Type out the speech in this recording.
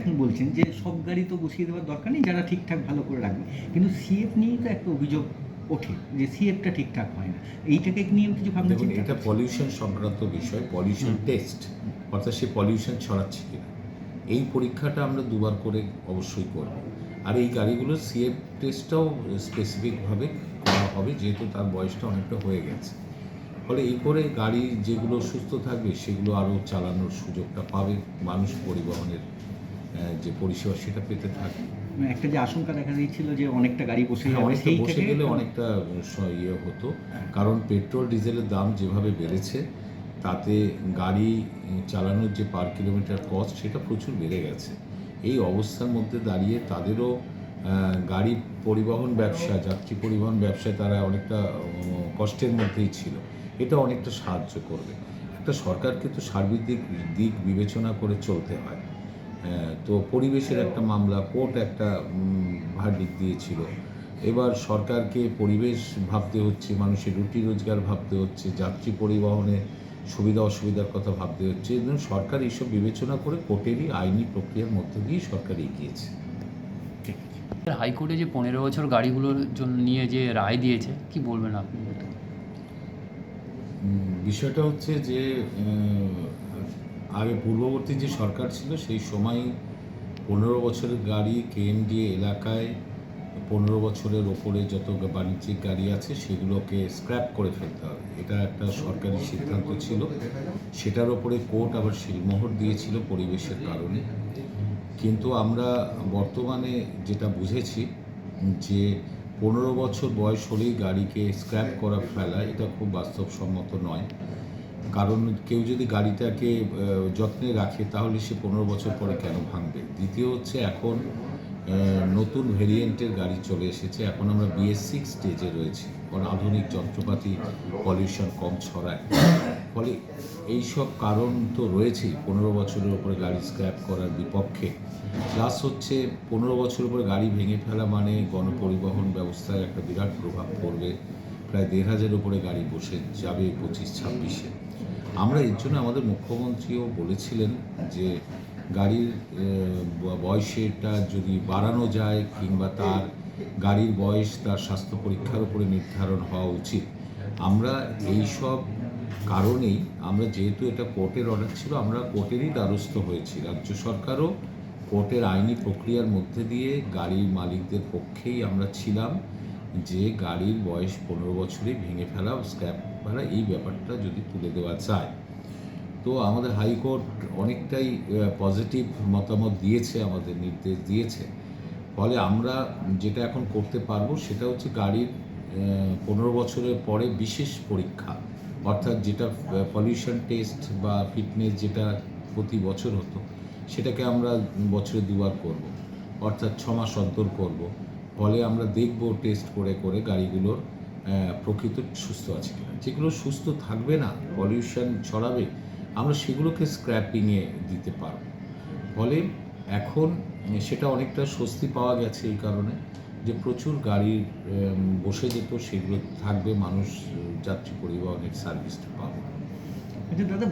এখন বলছেন যে সব গাড়ি তো বসিয়ে দেওয়ার দরকার নেই যারা ঠিকঠাক ভালো করে রাখবে। কিন্তু সিএফ নিয়েই তো একটা অভিযোগ ওঠে যে সিএফটা ঠিকঠাক হয় না। এইটাকে নিয়েও কিছু ভাবনা চিন্তা এটা পলিউশন সংক্রান্ত বিষয় পলিউশন টেস্ট অর্থাৎ সে পলিউশন ছড়াচ্ছে কিনা। এই পরীক্ষাটা আমরা দুবার করে অবশ্যই করব। আর এই গাড়িগুলোর সিএফ টেস্টটাও স্পেসিফিকভাবে করা হবে যেহেতু তার বয়সটা অনেকটা হয়ে গেছে। ফলে এই করে গাড়ি যেগুলো সুস্থ থাকবে সেগুলো আরও চালানোর সুযোগটা পাবে মানুষ পরিবহনের যে পরিষেবা সেটা পেতে থাকবে মানে একটা যে আশঙ্কা দেখা দিয়েছিল যে অনেকটা গাড়ি বসে হ্যাঁ, যাবে বসে গেলে অনেকটা ইয়ে হতো। কারণ পেট্রোল ডিজেলের দাম যেভাবে বেড়েছে তাতে গাড়ি চালানোর যে পার কিলোমিটার কস্ট সেটা প্রচুর বেড়ে গেছে। এই অবস্থার মধ্যে দাঁড়িয়ে তাদেরও গাড়ি পরিবহন ব্যবসা যাত্রী পরিবহন ব্যবসায় তারা অনেকটা কষ্টের মধ্যেই ছিল। এটা অনেকটা সাহায্য করবে। একটা সরকারকে তো সার্বিক দিক বিবেচনা করে চলতে হয় হ্যাঁ, তো পরিবেশের একটা মামলা কোর্ট একটা ভার্ডিক দিয়েছিল। এবার সরকারকে পরিবেশ ভাবতে হচ্ছে মানুষের রুটি রোজগার ভাবতে হচ্ছে যাত্রী পরিবহনে সুবিধা অসুবিধার কথা ভাবতে হচ্ছে। জন্য সরকার এইসব বিবেচনা করে কোর্টেরই আইনি প্রক্রিয়ার মধ্যে দিয়ে সরকার এগিয়েছে। হাইকোর্টে যে পনেরো বছর গাড়িগুলোর জন্য নিয়ে যে রায় দিয়েছে কি বলবেন আপনি? বিষয়টা হচ্ছে যে আগে পূর্ববর্তী যে সরকার ছিল, সেই সময় পনেরো বছরের গাড়ি কেএনডিএ এলাকায় পনেরো বছরের ওপরে যত বাণিজ্যিক গাড়ি আছে, সেগুলোকে স্ক্র্যাপ করে ফেলতে হবে। এটা একটা সরকারি সিদ্ধান্ত ছিল। সেটার ওপরে কোর্ট আবার শিলমোহর দিয়েছিল পরিবেশের কারণে। কিন্তু আমরা বর্তমানে যেটা বুঝেছি, যে পনেরো বছর বয়স হলেই গাড়িকে স্ক্র্যাপ করা ফেলা, এটা খুব বাস্তবসম্মত নয়। কারণ কেউ যদি গাড়িটাকে যত্নে রাখে, তাহলে সে পনেরো বছর পরে কেন ভাঙবে? দ্বিতীয় হচ্ছে এখন নতুন ভেরিয়েন্টের গাড়ি চলে এসেছে। এখন আমরা বিএস সিক্স স্টেজে রয়েছি। কারণ আধুনিক যন্ত্রপাতি পলিউশন কম ছড়ায়। ফলে এইসব কারণ তো রয়েছেই, পনেরো বছরের উপরে গাড়ি স্ক্র্যাপ করার বিপক্ষে। প্লাস হচ্ছে, পনেরো বছরের উপরে গাড়ি ভেঙে ফেলা মানে গণপরিবহন ব্যবস্থায় একটা বিরাট প্রভাব পড়বে। প্রায় দেড় হাজার উপরে গাড়ি বসে যাবে পঁচিশ ছাব্বিশে। আমরা এর জন্য আমাদের মুখ্যমন্ত্রীও বলেছিলেন যে গাড়ির বয়সেটা যদি বাড়ানো যায় কিংবা তার গাড়ির বয়স, তার স্বাস্থ্য পরীক্ষার উপরে নির্ধারণ হওয়া উচিত। আমরা এই সব কারণেই আমরা যেহেতু এটা কোর্টের অর্ডার ছিল, আমরা কোর্টেরই দ্বারস্থ হয়েছি। রাজ্য সরকারও কোর্টের আইনি প্রক্রিয়ার মধ্যে দিয়ে গাড়ির মালিকদের পক্ষেই আমরা ছিলাম। যে গাড়ির বয়স পনেরো বছরে ভেঙে ফেলা স্ক্র্যাপ ফেলা এই ব্যাপারটা যদি তুলে দেওয়া যায়। তো আমাদের হাইকোর্ট অনেকটাই পজিটিভ মতামত দিয়েছে, আমাদের নির্দেশ দিয়েছে। ফলে আমরা যেটা এখন করতে পারব সেটা হচ্ছে গাড়ির পনেরো বছরের পরে বিশেষ পরীক্ষা। অর্থাৎ যেটা পলিউশন টেস্ট বা ফিটনেস যেটা প্রতি বছর হতো, সেটাকে আমরা বছরে দুবার করব। অর্থাৎ ছ মাস অন্তর করব। ফলে আমরা দেখব টেস্ট করে করে গাড়িগুলোর প্রকৃত সুস্থ আছে কিনা। যেগুলো সুস্থ থাকবে না পলিউশন ছড়াবে, আমরা সেগুলোকে স্ক্র্যাপিংয়ে দিতে পারব। ফলে এখন সেটা অনেকটা স্বস্তি পাওয়া গেছে এই কারণে যে প্রচুর গাড়ি বসে যেত, সেগুলো থাকবে, মানুষ যাত্রী পরিবহনের সার্ভিসটা পাবে। আচ্ছা দাদা